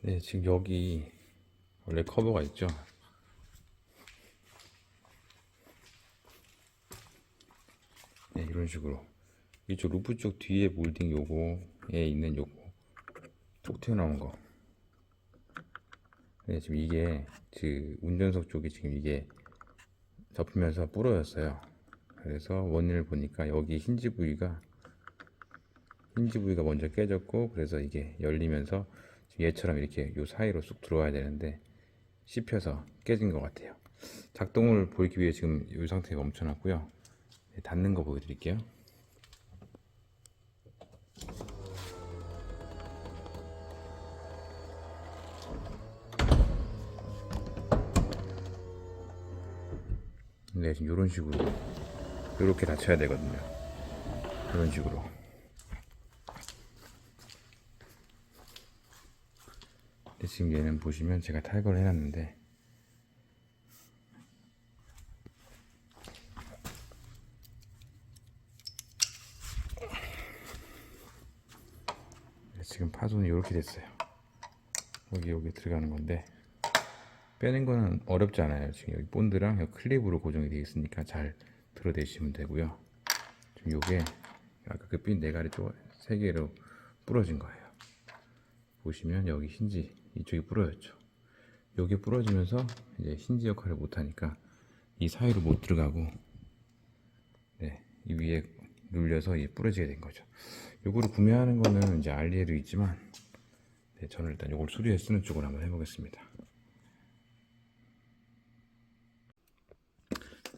네, 지금 여기 원래 커버가 있죠. 네, 이런 식으로 이쪽 루프 쪽 뒤에 몰딩 요거에 있는 요거 쭉 튀어나온 거. 네, 지금 이게 그 운전석 쪽이 지금 이게 접히면서 부러졌어요. 그래서 원인을 보니까 여기 힌지 부위가 힌지 부위가 먼저 깨졌고 그래서 이게 열리면서 얘처럼 이렇게 요 사이로 쑥 들어와야 되는데 씹혀서 깨진 것 같아요. 작동을 보이기 위해 지금 이 상태에 멈춰놨고요. 네, 닫는 거 보여드릴게요. 네, 지금 이런 식으로 이렇게 닫혀야 되거든요. 이런 식으로. 근데 지금 얘는 보시면 제가 탈거를 해놨는데 네, 지금 파손이 이렇게 됐어요. 여기 여기 들어가는 건데 빼는 거는 어렵지 않아요. 지금 여기 본드랑 여기 클립으로 고정이 되어 있으니까 잘 들어대시면 되고요. 지금 요게 아까 그핀 네가리 쪽세 개로 부러진 거예요. 보시면 여기 힌지 이쪽이 부러졌죠. 여기 부러지면서 이제 힌지 역할을 못 하니까 이 사이로 못 들어가고 네, 이 위에 눌려서 이게 부러지게 된 거죠. 요거를 구매하는 거는 이제 알리에도 있지만 네, 저는 일단 요걸 수리해 쓰는 쪽으로 한번 해보겠습니다.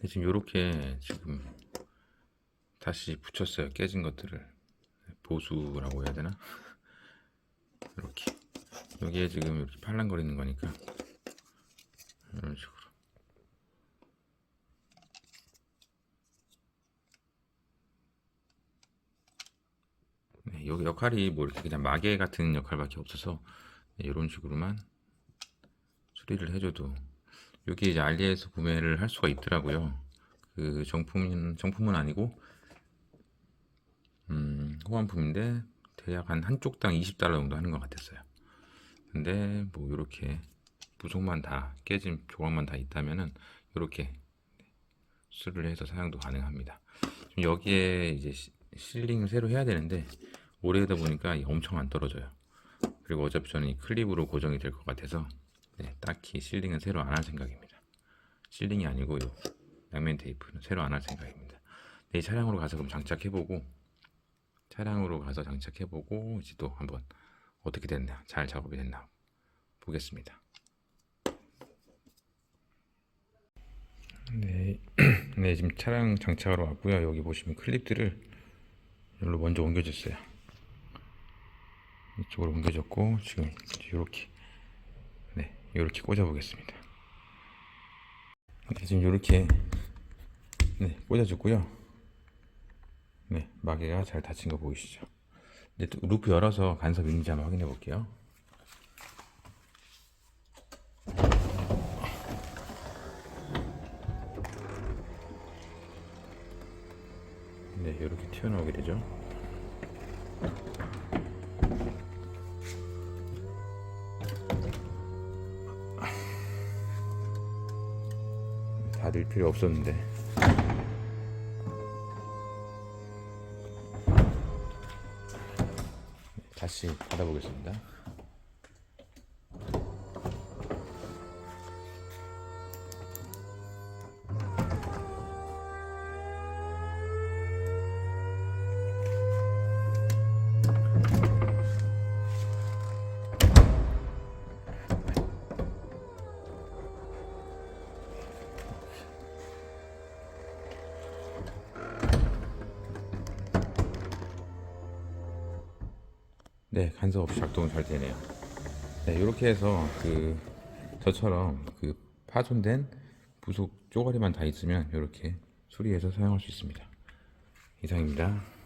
네, 지금 요렇게 지금 다시 붙였어요. 깨진 것들을 보수라고 해야 되나? 여기에 지금 이렇게 팔랑거리는 거니까 이런 식으로 네, 여기 역할이 뭐 이렇게 그냥 마개 같은 역할밖에 없어서 네, 이런 식으로만 수리를 해줘도 여기 이제 알리에서 구매를 할 수가 있더라고요. 그 정품은 정품은 아니고 음, 호환품인데 대략 한 한쪽당 20달러 정도 하는 것 같았어요. 근데 뭐 이렇게 부속만 다 깨진 조각만 다 있다면은 이렇게 수리를 해서 사용도 가능합니다. 여기에 이제 시- 실링을 새로 해야 되는데 오래되다 보니까 이게 엄청 안 떨어져요. 그리고 어차피 저는 이 클립으로 고정이 될 것 같아서 네, 딱히 실링은 새로 안 할 생각입니다. 실링이 아니고 요 양면 테이프는 새로 안 할 생각입니다. 네, 이 차량으로 가서 그럼 장착해보고 차량으로 가서 장착해보고 이제 또 한번 어떻게 됐나 잘 작업이 됐나 보겠습니다. 네, 네 지금 차량 장착하러 왔고요. 여기 보시면 클립들을 여기로 먼저 옮겨줬어요. 이쪽으로 옮겨줬고 지금 이렇게 네 이렇게 꽂아 보겠습니다. 네, 지금 이렇게 네 꽂아줬고요. 네, 마개가 잘 닫힌 거 보이시죠? 네, 또 루프 열어서 간섭 있는지 한번 확인해 볼게요. 네, 이렇게 튀어나오게 되죠. 닫을 필요 없었는데. 다시 닫아보겠습니다. 네, 간섭 없이 작동 잘 되네요. 네, 이렇게 해서 그 저처럼 그 파손된 부속 쪼가리만 다 있으면 이렇게 수리해서 사용할 수 있습니다. 이상입니다.